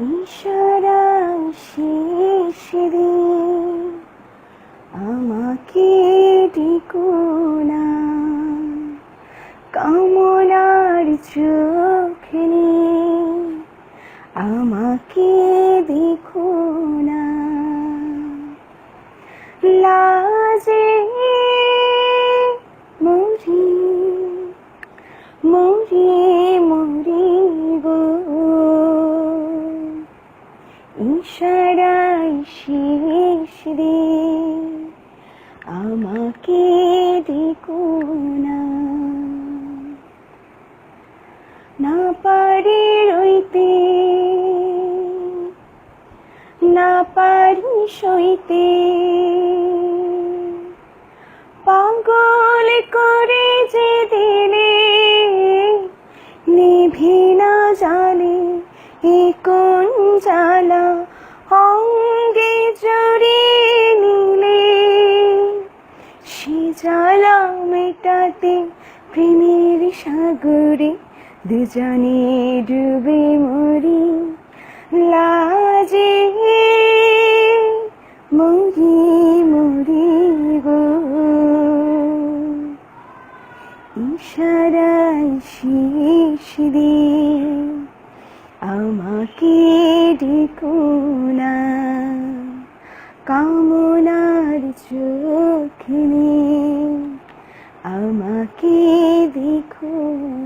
ইশারা শেষ আমাকে ডেকো না। কামনার চোখে আমাকে দেখো না। লাজে মরি মরি ইশারাই শেষ রে আমাকে দেখো না। না পারি রইতে, না পারি সইতে। পাগল করে যে দিলে, নিভে না জালে এ মেটাতে প্রেমের সাগরে দুজনে ডুবে মরি। লাজে মরি মরি গো। ইশারাই শেষ রে আমাকে ডেকো না। কামনার চোখ নিয়ে আমাকে দেখো না